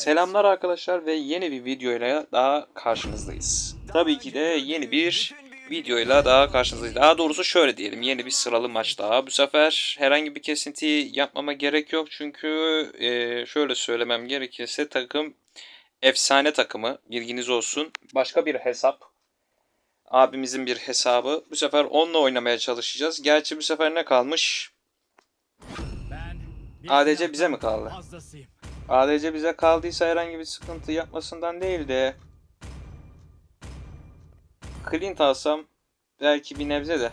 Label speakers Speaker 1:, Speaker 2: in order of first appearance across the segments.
Speaker 1: Selamlar arkadaşlar ve yeni bir videoyla daha karşınızdayız. Tabii ki de yeni bir videoyla daha karşınızdayız. Daha doğrusu şöyle diyelim yeni bir sıralı maç daha. Bu sefer herhangi bir kesinti yapmama gerek yok çünkü e, şöyle söylemem gerekirse takım efsane takımı bilginiz olsun. Başka bir hesap abimizin bir hesabı. Bu sefer onunla oynamaya çalışacağız. Gerçi bu sefer ne kalmış? ADC bize mi kaldı? ADC bize kaldıysa herhangi bir sıkıntı yapmasından değil de Clint alsam belki bir nebze de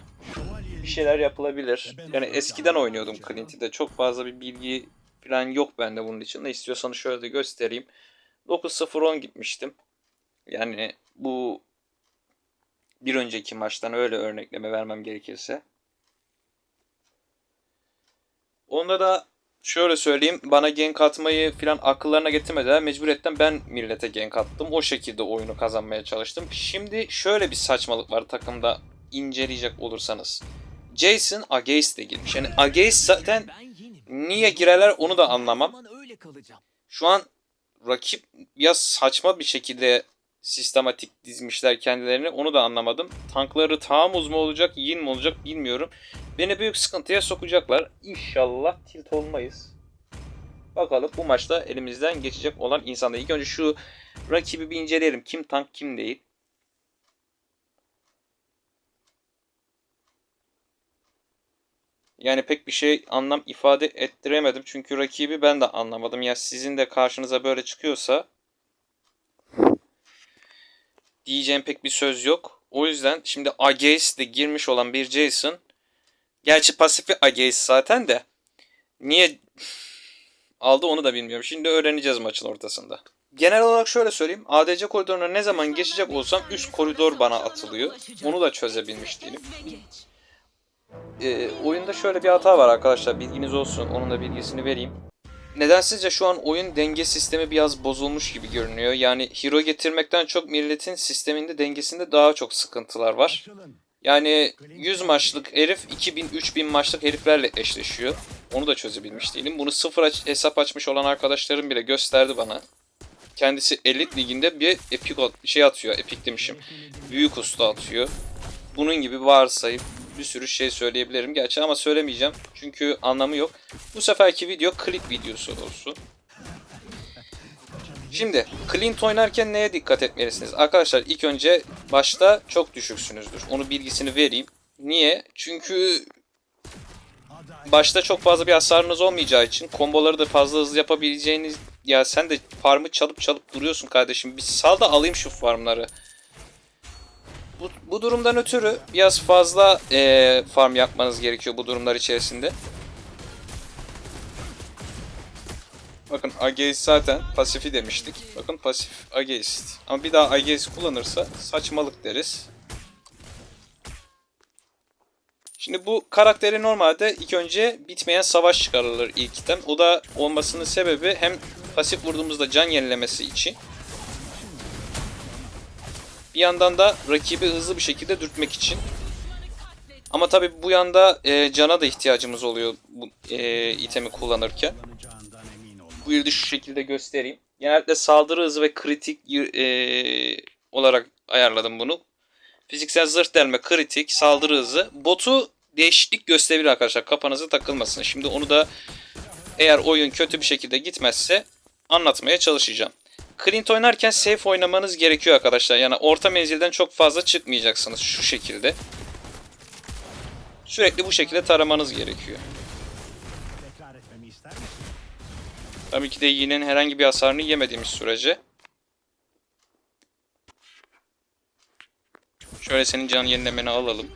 Speaker 1: bir şeyler yapılabilir. Yani eskiden oynuyordum Clint'i de çok fazla bir bilgi falan yok bende bunun için de istiyorsanız şöyle de göstereyim. 9-0-10 gitmiştim. Yani bu bir önceki maçtan öyle örnekleme vermem gerekirse. Onda da şöyle söyleyeyim bana gank atmayı falan akıllarına getirmediler. Mecburiyetten ben millete gank attım. O şekilde oyunu kazanmaya çalıştım. Şimdi şöyle bir saçmalık var takımda inceleyecek olursanız. Jason Against de girmiş. Yani Against zaten niye girerler onu da anlamam. Şu an rakip ya saçma bir şekilde sistematik dizmişler kendilerini onu da anlamadım. Tankları Tamuz mu olacak, Yin mi olacak bilmiyorum. Beni büyük sıkıntıya sokacaklar. İnşallah tilt olmayız. Bakalım bu maçta elimizden geçecek olan insanlar. İlk önce şu rakibi bir inceleyelim. Kim tank kim değil. Yani pek bir şey anlam ifade ettiremedim. Çünkü rakibi ben de anlamadım. Ya sizin de karşınıza böyle çıkıyorsa diyeceğim pek bir söz yok. O yüzden şimdi Against de girmiş olan bir Jason. Gerçi pasifi Against zaten de. Niye aldı onu da bilmiyorum. Şimdi öğreneceğiz maçın ortasında. Genel olarak şöyle söyleyeyim. ADC koridoruna ne zaman geçecek olsam üst koridor bana atılıyor. Onu da çözebilmiş değilim. Ee, oyunda şöyle bir hata var arkadaşlar. Bilginiz olsun. Onun da bilgisini vereyim. Nedensizce şu an oyun denge sistemi biraz bozulmuş gibi görünüyor. Yani hero getirmekten çok milletin sisteminde dengesinde daha çok sıkıntılar var. Yani 100 maçlık herif 2000-3000 maçlık heriflerle eşleşiyor. Onu da çözebilmiş değilim. Bunu sıfır aç- hesap açmış olan arkadaşlarım bile gösterdi bana. Kendisi elit liginde bir epik şey atıyor. Epik demişim. Büyük usta atıyor. Bunun gibi varsayıp bir sürü şey söyleyebilirim. Gerçi ama söylemeyeceğim. Çünkü anlamı yok. Bu seferki video klip videosu olsun. Şimdi Clint oynarken neye dikkat etmelisiniz? Arkadaşlar ilk önce başta çok düşüksünüzdür. Onu bilgisini vereyim. Niye? Çünkü başta çok fazla bir hasarınız olmayacağı için komboları da fazla hızlı yapabileceğiniz ya sen de farmı çalıp çalıp duruyorsun kardeşim. Bir sal da alayım şu farmları. Bu, bu durumdan ötürü biraz fazla eee, farm yapmanız gerekiyor bu durumlar içerisinde. Bakın Ageist zaten pasifi demiştik. Bakın pasif Ageist. Ama bir daha Ageist kullanırsa saçmalık deriz. Şimdi bu karakteri normalde ilk önce bitmeyen savaş çıkarılır ilk item. O da olmasının sebebi hem pasif vurduğumuzda can yenilemesi için. Bir yandan da rakibi hızlı bir şekilde dürtmek için. Ama tabi bu yanda e, cana da ihtiyacımız oluyor bu e, itemi kullanırken. Yıldı şu şekilde göstereyim. Genellikle saldırı hızı ve kritik e, olarak ayarladım bunu. Fiziksel zırh delme, kritik, saldırı hızı. Botu değişiklik gösterebilir arkadaşlar. Kafanıza takılmasın. Şimdi onu da eğer oyun kötü bir şekilde gitmezse anlatmaya çalışacağım. Clint oynarken safe oynamanız gerekiyor arkadaşlar. Yani orta menzilden çok fazla çıkmayacaksınız şu şekilde. Sürekli bu şekilde taramanız gerekiyor. Tabii ki de yine herhangi bir hasarını yemediğimiz sürece. Şöyle senin can yenilemeni alalım.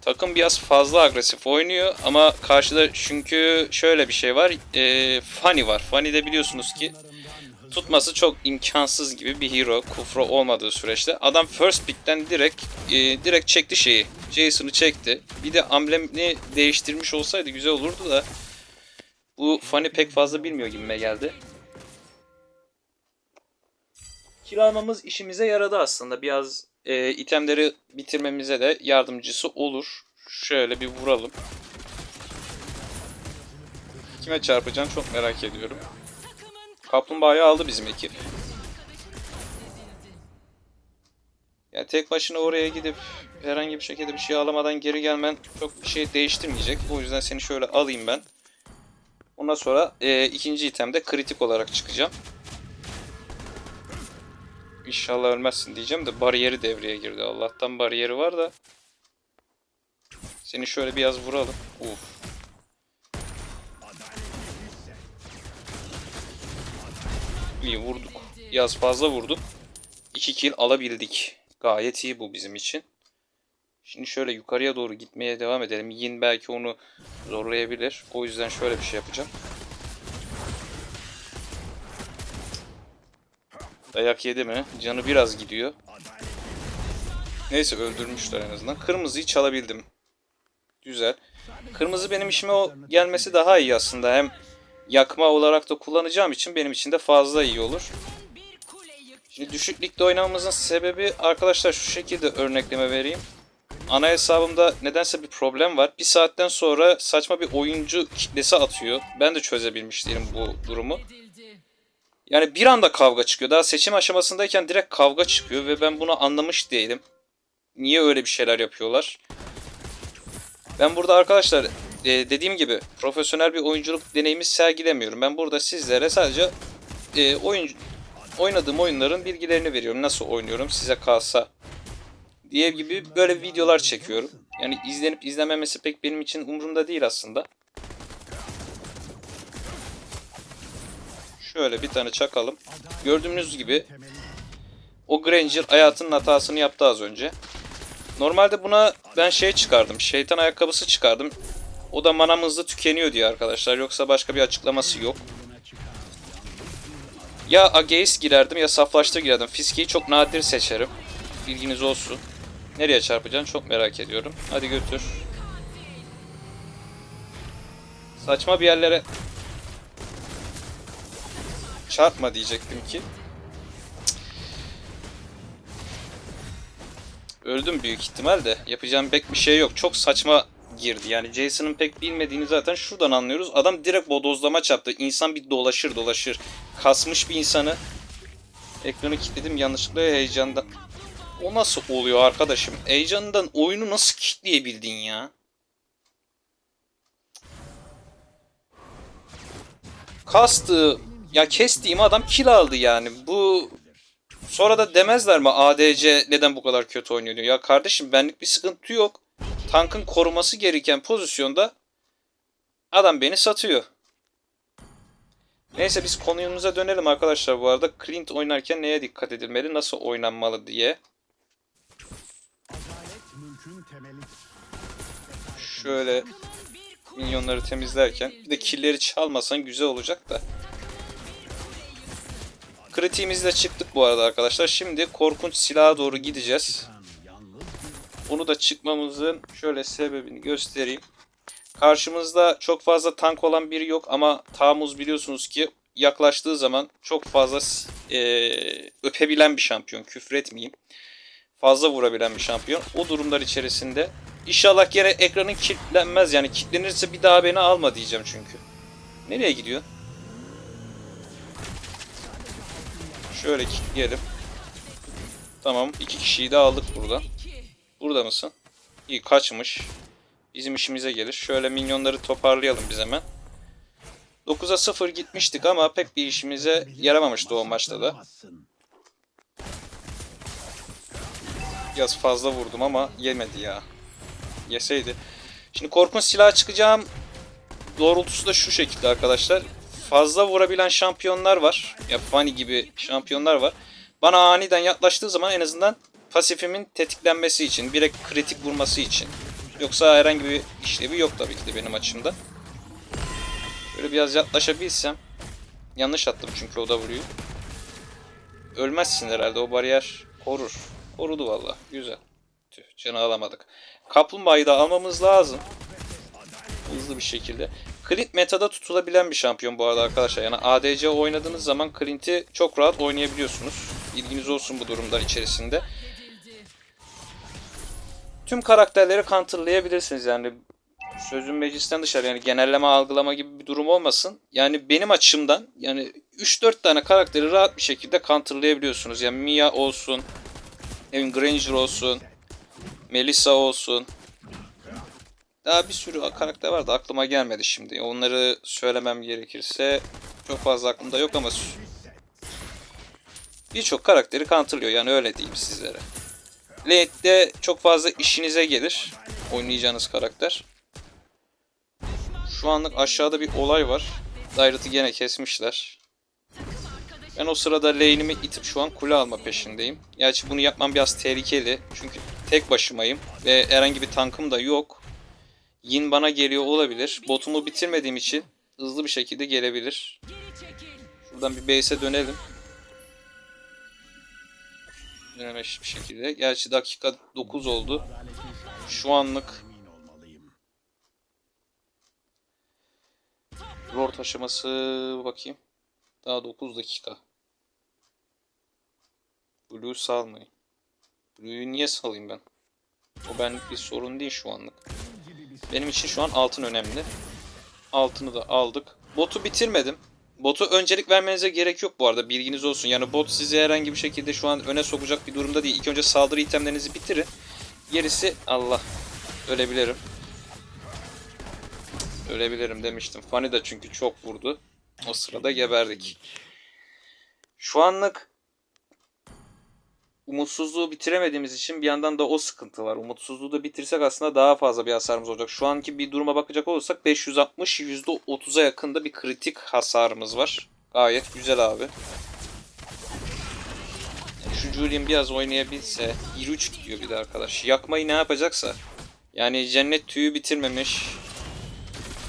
Speaker 1: Takım biraz fazla agresif oynuyor ama karşıda çünkü şöyle bir şey var. E, Fanny var. Fanny de biliyorsunuz ki tutması çok imkansız gibi bir hero. Kufra olmadığı süreçte. Adam first pick'ten direkt e, direkt çekti şeyi. Jason'ı çekti. Bir de amblemini değiştirmiş olsaydı güzel olurdu da bu Fanny pek fazla bilmiyor gibime geldi. Kiralamamız işimize yaradı aslında. Biraz e, itemleri bitirmemize de yardımcısı olur. Şöyle bir vuralım. Kime çarpacağım çok merak ediyorum. Kaplumbağayı aldı bizim ekip. Ya tek başına oraya gidip herhangi bir şekilde bir şey alamadan geri gelmen çok bir şey değiştirmeyecek. O yüzden seni şöyle alayım ben. Ondan sonra e, ikinci itemde kritik olarak çıkacağım. İnşallah ölmezsin diyeceğim de bariyeri devreye girdi. Allah'tan bariyeri var da. Seni şöyle biraz vuralım. Uf. İyi vurduk. Biraz fazla vurduk. 2 kill alabildik. Gayet iyi bu bizim için. Şimdi şöyle yukarıya doğru gitmeye devam edelim. Yin belki onu zorlayabilir. O yüzden şöyle bir şey yapacağım. Dayak yedi mi? Canı biraz gidiyor. Neyse öldürmüşler en azından. Kırmızıyı çalabildim. Güzel. Kırmızı benim işime gelmesi daha iyi aslında. Hem yakma olarak da kullanacağım için benim için de fazla iyi olur. Şimdi düşük oynamamızın sebebi arkadaşlar şu şekilde örnekleme vereyim. Ana hesabımda nedense bir problem var. Bir saatten sonra saçma bir oyuncu kitlesi atıyor. Ben de çözebilmiş değilim bu durumu. Yani bir anda kavga çıkıyor. Daha seçim aşamasındayken direkt kavga çıkıyor ve ben bunu anlamış değilim. Niye öyle bir şeyler yapıyorlar? Ben burada arkadaşlar e, dediğim gibi profesyonel bir oyunculuk deneyimi sergilemiyorum. Ben burada sizlere sadece e, oyuncu oynadığım oyunların bilgilerini veriyorum. Nasıl oynuyorum size kalsa diye gibi böyle videolar çekiyorum. Yani izlenip izlememesi pek benim için umurumda değil aslında. Şöyle bir tane çakalım. Gördüğünüz gibi o Granger hayatının hatasını yaptı az önce. Normalde buna ben şey çıkardım. Şeytan ayakkabısı çıkardım. O da manam hızlı tükeniyor diye arkadaşlar. Yoksa başka bir açıklaması yok. Ya Ageist girerdim ya Saflaştır girerdim. Fiskiyi çok nadir seçerim. Bilginiz olsun. Nereye çarpacaksın çok merak ediyorum. Hadi götür. Saçma bir yerlere çarpma diyecektim ki. Öldüm büyük ihtimal de. Yapacağım pek bir şey yok. Çok saçma girdi. Yani Jason'ın pek bilmediğini zaten şuradan anlıyoruz. Adam direkt bodozlama çarptı. İnsan bir dolaşır dolaşır. Kasmış bir insanı. Ekranı kilitledim yanlışlıkla heyecandan. O nasıl oluyor arkadaşım? Heyecandan oyunu nasıl kilitleyebildin ya? Kastı ya kestiğim adam kill aldı yani. Bu sonra da demezler mi ADC neden bu kadar kötü oynuyor diyor. Ya kardeşim benlik bir sıkıntı yok. Tankın koruması gereken pozisyonda adam beni satıyor. Neyse biz konumuza dönelim arkadaşlar bu arada. Clint oynarken neye dikkat edilmeli, nasıl oynanmalı diye. Şöyle minyonları temizlerken bir de killeri çalmasan güzel olacak da. Kritiğimizle çıktık bu arada arkadaşlar. Şimdi korkunç silaha doğru gideceğiz. Onu da çıkmamızın şöyle sebebini göstereyim. Karşımızda çok fazla tank olan biri yok ama Tamuz biliyorsunuz ki yaklaştığı zaman çok fazla eee, öpebilen bir şampiyon. Küfür etmeyeyim. Fazla vurabilen bir şampiyon. O durumlar içerisinde inşallah gene ekranın kilitlenmez. Yani kilitlenirse bir daha beni alma diyeceğim çünkü. Nereye gidiyor? Şöyle kilitleyelim. Tamam. iki kişiyi de aldık burada. Burada mısın? İyi kaçmış. Bizim işimize gelir. Şöyle minyonları toparlayalım biz hemen. 9'a 0 gitmiştik ama pek bir işimize yaramamıştı o maçta da. Biraz fazla vurdum ama yemedi ya. Yeseydi. Şimdi korkunç silah çıkacağım doğrultusu da şu şekilde arkadaşlar. Fazla vurabilen şampiyonlar var. Ya Fanny gibi şampiyonlar var. Bana aniden yaklaştığı zaman en azından pasifimin tetiklenmesi için, direkt kritik vurması için. Yoksa herhangi bir işlevi yok tabii ki de benim açımda. Böyle biraz yaklaşabilsem. Yanlış attım çünkü o da vuruyor. Ölmezsin herhalde o bariyer korur. Korudu valla. Güzel. Tüh canı alamadık. Kaplumbağayı da almamız lazım. Hızlı bir şekilde. Clint metada tutulabilen bir şampiyon bu arada arkadaşlar. Yani ADC oynadığınız zaman Clint'i çok rahat oynayabiliyorsunuz. İlginiz olsun bu durumlar içerisinde. Tüm karakterleri counterlayabilirsiniz yani. sözün meclisten dışarı yani genelleme algılama gibi bir durum olmasın. Yani benim açımdan yani 3-4 tane karakteri rahat bir şekilde counterlayabiliyorsunuz. Yani Mia olsun, bileyim Granger olsun, Melissa olsun. Daha bir sürü karakter var da aklıma gelmedi şimdi. Onları söylemem gerekirse çok fazla aklımda yok ama birçok karakteri counterlıyor yani öyle diyeyim sizlere. Late'de çok fazla işinize gelir oynayacağınız karakter. Şu anlık aşağıda bir olay var. Dairet'i gene kesmişler. Ben o sırada lane'imi itip şu an kule alma peşindeyim. Gerçi bunu yapmam biraz tehlikeli. Çünkü tek başımayım ve herhangi bir tankım da yok. Yin bana geliyor olabilir. Botumu bitirmediğim için hızlı bir şekilde gelebilir. Şuradan bir base'e dönelim. Dönememiş bir şekilde. Gerçi dakika 9 oldu. Şu anlık. Lord aşaması bakayım. Daha 9 dakika. Blue salmayın. Blue'yu niye salayım ben? O benlik bir sorun değil şu anlık. Benim için şu an altın önemli. Altını da aldık. Botu bitirmedim. Botu öncelik vermenize gerek yok bu arada bilginiz olsun. Yani bot sizi herhangi bir şekilde şu an öne sokacak bir durumda değil. İlk önce saldırı itemlerinizi bitirin. Gerisi Allah. Ölebilirim. Ölebilirim demiştim. Fanny da çünkü çok vurdu. O sırada geberdik. Şu anlık umutsuzluğu bitiremediğimiz için bir yandan da o sıkıntı var. Umutsuzluğu da bitirsek aslında daha fazla bir hasarımız olacak. Şu anki bir duruma bakacak olursak 560 %30'a yakında bir kritik hasarımız var. Gayet güzel abi. Şu Julian biraz oynayabilse 23 gidiyor bir de arkadaş. Yakmayı ne yapacaksa. Yani cennet tüyü bitirmemiş.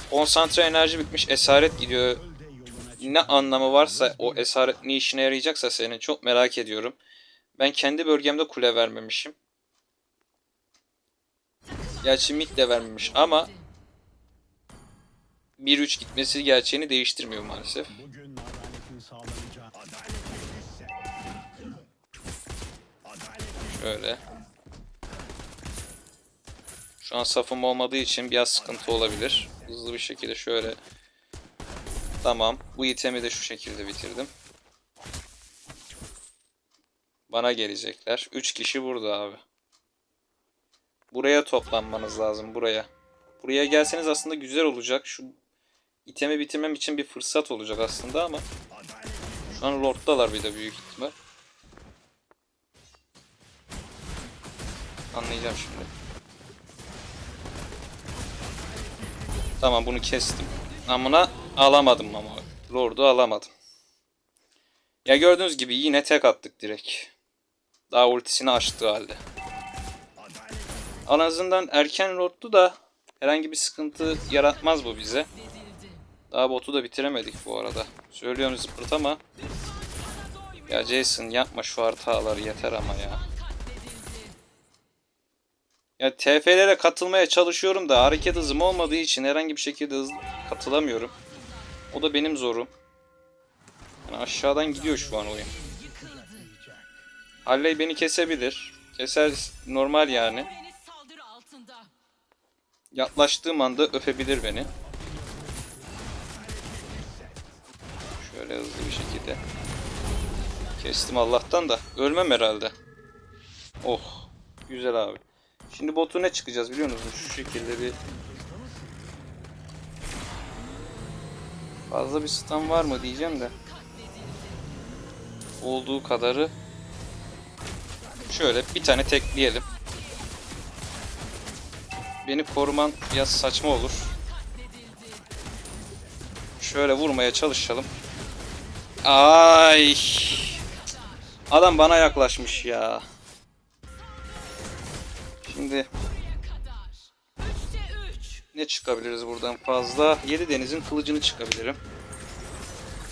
Speaker 1: Konsantre enerji bitmiş. Esaret gidiyor. Ne anlamı varsa o esaret ne işine yarayacaksa senin çok merak ediyorum. Ben kendi bölgemde kule vermemişim. Gerçi mid de vermemiş ama 1-3 gitmesi gerçeğini değiştirmiyor maalesef. Şöyle. Şu an safım olmadığı için biraz sıkıntı olabilir. Hızlı bir şekilde şöyle. Tamam. Bu itemi de şu şekilde bitirdim. Bana gelecekler. 3 kişi burada abi. Buraya toplanmanız lazım. Buraya. Buraya gelseniz aslında güzel olacak. Şu itemi bitirmem için bir fırsat olacak aslında ama. Şu an Lord'dalar bir de büyük ihtimal. Anlayacağım şimdi. Tamam bunu kestim. Amına alamadım ama. Lord'u alamadım. Ya gördüğünüz gibi yine tek attık direkt. Daha ultisini açtığı halde. En azından erken Lord'du da herhangi bir sıkıntı yaratmaz bu bize. Daha botu da bitiremedik bu arada. Söylüyorum zıpırt ama. Ya Jason yapma şu hataları yeter ama ya. Ya TF'lere katılmaya çalışıyorum da hareket hızım olmadığı için herhangi bir şekilde hızlı katılamıyorum. O da benim zorum. Yani aşağıdan gidiyor şu an oyun. Halley beni kesebilir. Keser normal yani. Yaklaştığım anda öpebilir beni. Şöyle hızlı bir şekilde. Kestim Allah'tan da. Ölmem herhalde. Oh. Güzel abi. Şimdi botu ne çıkacağız biliyor musunuz? Şu şekilde bir... Fazla bir stun var mı diyeceğim de. Olduğu kadarı. Şöyle bir tane tekleyelim. Beni koruman biraz saçma olur. Şöyle vurmaya çalışalım. Ay. Adam bana yaklaşmış ya. Şimdi ne çıkabiliriz buradan fazla? Yedi denizin kılıcını çıkabilirim.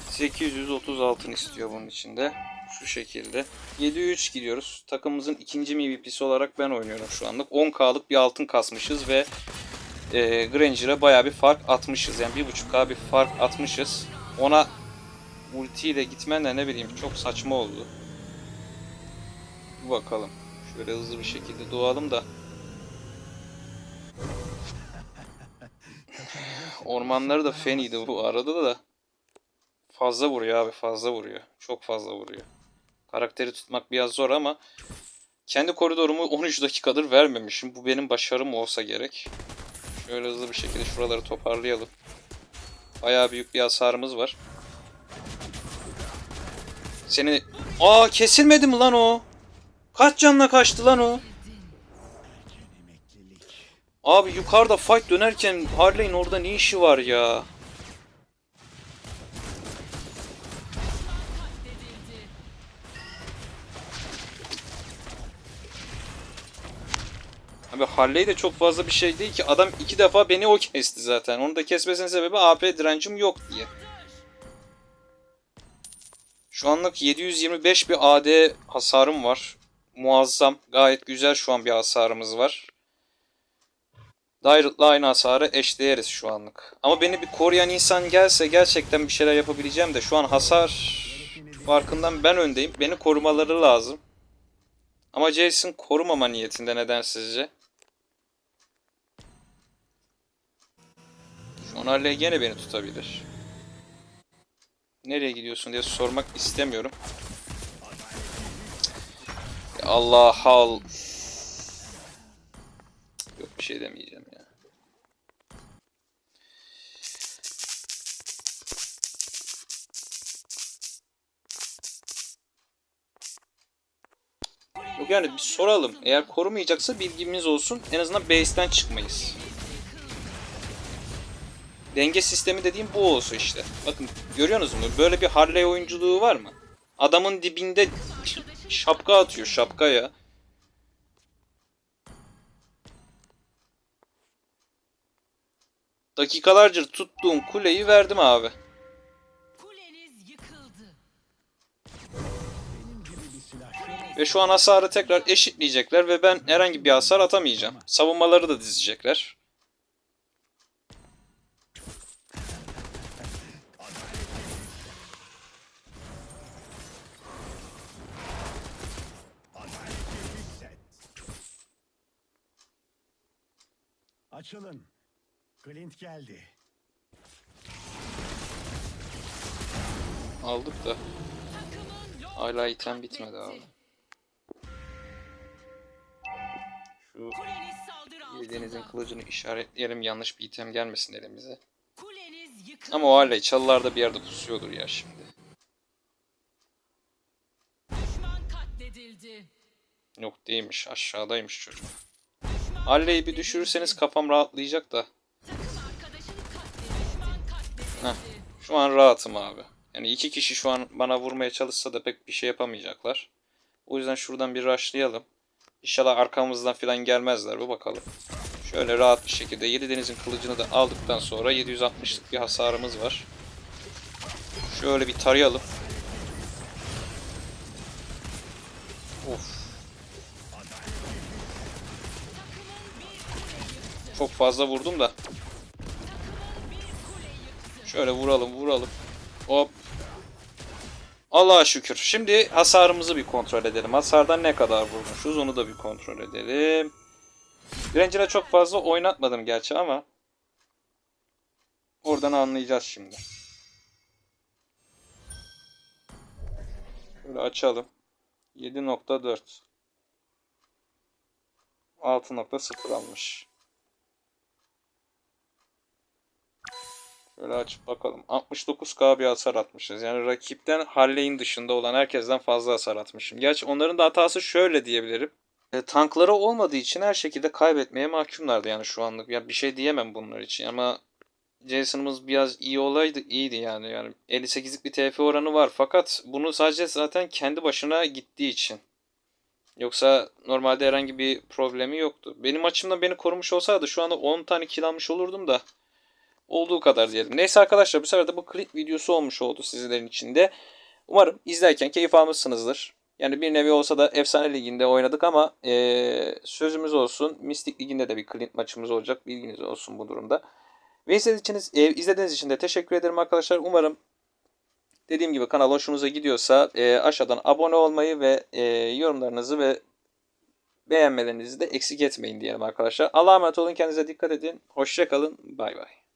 Speaker 1: 830 altın istiyor bunun içinde. Şu şekilde. 7-3 gidiyoruz. Takımımızın ikinci MVP'si olarak ben oynuyorum şu anlık. 10k'lık bir altın kasmışız ve e, Granger'a baya bir fark atmışız. Yani 1.5k bir fark atmışız. Ona ultiyle gitmen de ne bileyim çok saçma oldu. Bakalım. Şöyle hızlı bir şekilde doğalım da. Ormanları da feniydi bu arada da. Fazla vuruyor abi fazla vuruyor. Çok fazla vuruyor. Karakteri tutmak biraz zor ama kendi koridorumu 13 dakikadır vermemişim. Bu benim başarım olsa gerek. Şöyle hızlı bir şekilde şuraları toparlayalım. Bayağı büyük bir hasarımız var. Seni... Aa kesilmedi mi lan o? Kaç canla kaçtı lan o? Abi yukarıda fight dönerken Harley'in orada ne işi var ya? Abi Harley de çok fazla bir şey değil ki. Adam iki defa beni o kesti zaten. Onu da kesmesinin sebebi AP direncim yok diye. Şu anlık 725 bir AD hasarım var. Muazzam. Gayet güzel şu an bir hasarımız var. Dairet'la aynı hasarı eşdeğeriz şu anlık. Ama beni bir koruyan insan gelse gerçekten bir şeyler yapabileceğim de şu an hasar farkından ben öndeyim. Beni korumaları lazım. Ama Jason korumama niyetinde neden sizce? Harley gene beni tutabilir. Nereye gidiyorsun diye sormak istemiyorum. Allah hal. Yok bir şey demeyeceğim ya. Yok yani bir soralım. Eğer korumayacaksa bilgimiz olsun. En azından base'ten çıkmayız. Denge sistemi dediğim bu olsun işte. Bakın görüyorsunuz mu? Böyle bir Harley oyunculuğu var mı? Adamın dibinde şapka atıyor şapka ya. Dakikalarca tuttuğum kuleyi verdim abi. Ve şu an hasarı tekrar eşitleyecekler ve ben herhangi bir hasar atamayacağım. Savunmaları da dizecekler.
Speaker 2: Açılın. Clint geldi.
Speaker 1: Aldık da hala item bitmedi abi. Şu. Yediğinizin kılıcını işaretleyelim yanlış bir item gelmesin elimize. Ama o Harley çalılarda bir yerde pusuyordur ya şimdi. Yok değilmiş aşağıdaymış çocuk. Harley'i bir düşürürseniz kafam rahatlayacak da. Heh. Şu an rahatım abi. Yani iki kişi şu an bana vurmaya çalışsa da pek bir şey yapamayacaklar. O yüzden şuradan bir rushlayalım. İnşallah arkamızdan falan gelmezler bu bakalım. Şöyle rahat bir şekilde Yedi Deniz'in kılıcını da aldıktan sonra 760'lık bir hasarımız var. Şöyle bir tarayalım. Of. Çok fazla vurdum da. Şöyle vuralım vuralım. Hop. Allah'a şükür. Şimdi hasarımızı bir kontrol edelim. Hasardan ne kadar vurmuşuz onu da bir kontrol edelim. Direncine çok fazla oynatmadım gerçi ama oradan anlayacağız şimdi. Şöyle açalım. 7.4 6.0 almış. Şöyle açıp bakalım. 69k bir hasar atmışız. Yani rakipten Harley'in dışında olan herkesten fazla hasar atmışım. Gerçi onların da hatası şöyle diyebilirim. E, tankları olmadığı için her şekilde kaybetmeye mahkumlardı yani şu anlık. Ya bir şey diyemem bunlar için ama Jason'ımız biraz iyi olaydı iyiydi yani. Yani 58'lik bir TF oranı var fakat bunu sadece zaten kendi başına gittiği için. Yoksa normalde herhangi bir problemi yoktu. Benim açımdan beni korumuş olsaydı şu anda 10 tane kill almış olurdum da olduğu kadar diyelim. Neyse arkadaşlar bu sefer de bu klip videosu olmuş oldu sizlerin içinde. Umarım izlerken keyif almışsınızdır. Yani bir nevi olsa da Efsane Ligi'nde oynadık ama eee, sözümüz olsun. Mistik Ligi'nde de bir Clint maçımız olacak. Bilginiz olsun bu durumda. Ve izlediğiniz, e, izlediğiniz için de teşekkür ederim arkadaşlar. Umarım dediğim gibi kanal hoşunuza gidiyorsa e, aşağıdan abone olmayı ve e, yorumlarınızı ve beğenmelerinizi de eksik etmeyin diyelim arkadaşlar. Allah'a emanet olun. Kendinize dikkat edin. Hoşçakalın. Bay bay.